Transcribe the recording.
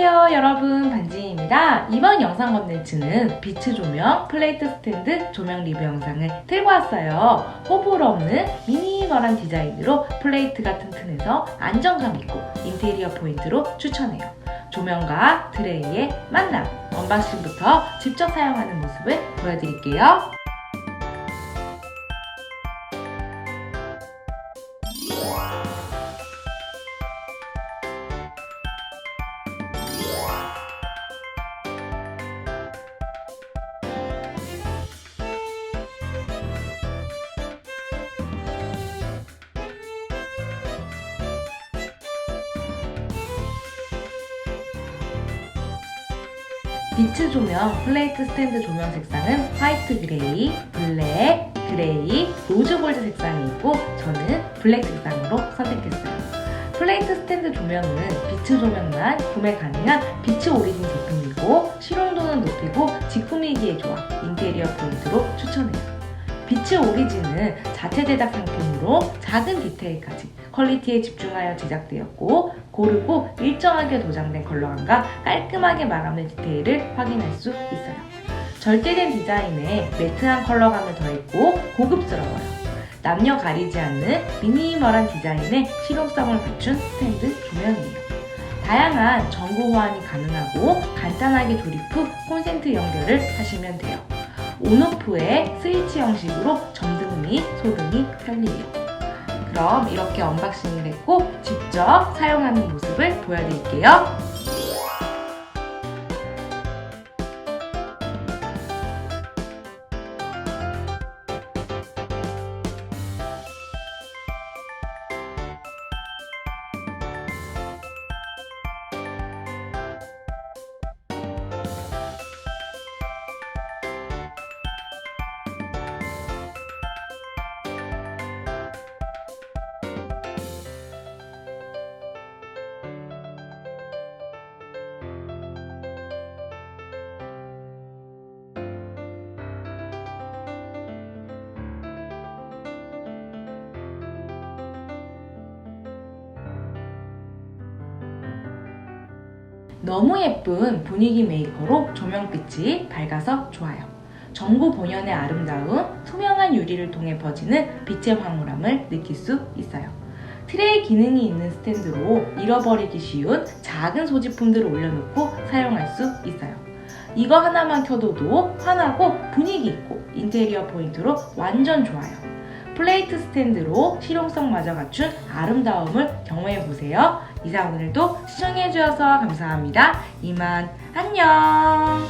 안녕하세요 여러분. 반지입니다. 이번 영상 컨텐츠는 비츠 조명 플레이트 스탠드 조명 리뷰 영상을 들고 왔어요. 호불호 없는 미니멀한 디자인으로 플레이트가 튼튼해서 안정감 있고 인테리어 포인트로 추천해요. 조명과 트레이의 만남 언박싱부터 직접 사용하는 모습을 보여드릴게요 비츠 조명 플레이트 스탠드 조명 색상은 화이트 그레이, 블랙, 그레이, 로즈 골드 색상이 있고 저는 블랙 색상으로 선택했어요. 플레이트 스탠드 조명은 비츠 조명만 구매 가능한 비츠 오리진 제품이고 실용도는 높이고 집 꾸미기에 좋아 인테리어 포인트로 추천해요. 비츠 오리진은 자체 제작 상품으로 작은 디테일까지 퀄리티에 집중하여 제작되었고 고르고 일정하게 도장된 컬러감과 깔끔하게 마감된 디테일을 확인할 수 있어요. 절제된 디자인에 매트한 컬러감을 더했고 고급스러워요. 남녀 가리지 않는 미니멀한 디자인에 실용성을 갖춘 스탠드 조명이에요. 다양한 전구 호환이 가능하고 간단하게 조립 후 콘센트 연결을 하시면 돼요. 온오프의 스위치 형식으로 점등 및 소등이 편리해요. 그럼 이렇게 언박싱을 했고 직접 사용하는 모습을 보여드릴게요. 너무 예쁜 분위기 메이커로 조명빛이 밝아서 좋아요. 전구 본연의 아름다움, 투명한 유리를 통해 퍼지는 빛의 황홀함을 느낄 수 있어요. 트레이 기능이 있는 스탠드로 잃어버리기 쉬운 작은 소지품들을 올려놓고 사용할 수 있어요. 이거 하나만 켜둬도 환하고 분위기 있고 인테리어 포인트로 완전 좋아요. 플레이트 스탠드로 실용성마저 갖춘 아름다움을 경험해 보세요. 이상 오늘도 시청해 주셔서 감사합니다. 이만 안녕!